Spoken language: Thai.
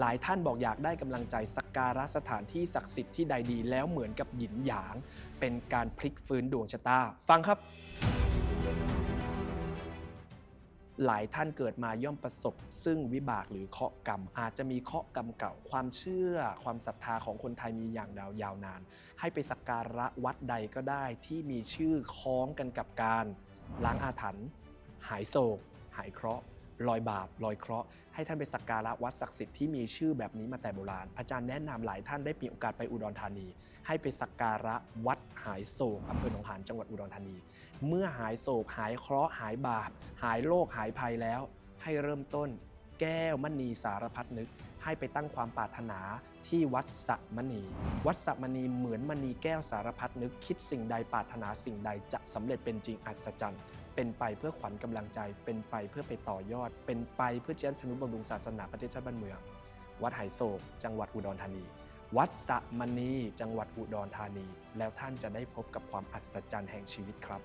หลายท่านบอกอยากได้กำลังใจสักการะสถานที่ศักดิ์สิทธิ์ที่ใดดีแล้วเหมือนกับหยินหยาง เป็นการพลิกฟื้นดวงชะตา ฟังครับ หลายท่านเกิดมาย่อมประสบ ซึ่งวิบากหรือเคาะกรรม อาจจะมีเคาะกรรมเก่าความเชื่อ ความศรัทธาของคนไทยมีอย่างยาวยาวนาน ให้ไปสักการะวัดใดก็ได้ที่มีชื่อคล้องกันกับการล้างอาถรรพ์หายโศก หายเคราะห์ ลอยบาปลอยเคราะห์ให้ท่านไปสักการะวัดศักดิ์สิทธิ์ที่มีชื่อแบบนี้มาแต่โบราณ อาจารย์แนะนำหลายท่านได้มีโอกาสไปอุดรธานี ให้ไปสักการะวัดหายโศกอำเภอหนองหานจังหวัดอุดรธานี เมื่อหายโศกหายเคราะห์หายบาป หายโรคหายภัยแล้ว ให้เริ่มต้น แก้วมณีสารพัดนึก ให้ไปตั้งความปรารถนาที่วัดสัมณี วัดสัมณีเหมือนมณีแก้วสารพัดนึก คิดสิ่งใดปรารถนาสิ่งใดจะสำเร็จเป็นจริงอัศจรรย์ เป็นไปเพื่อขวัญกำลังใจ เป็นไปเพื่อไปต่อยอด เป็นไปเพื่อเจริญธนุบำรุงศาสนาประเทศชาติบ้านเมือง วัดไหโศก จังหวัดอุดรธานี วัดสะมณีจังหวัดอุดรธานี แล้วท่านจะได้พบกับความอัศจรรย์แห่งชีวิตครับ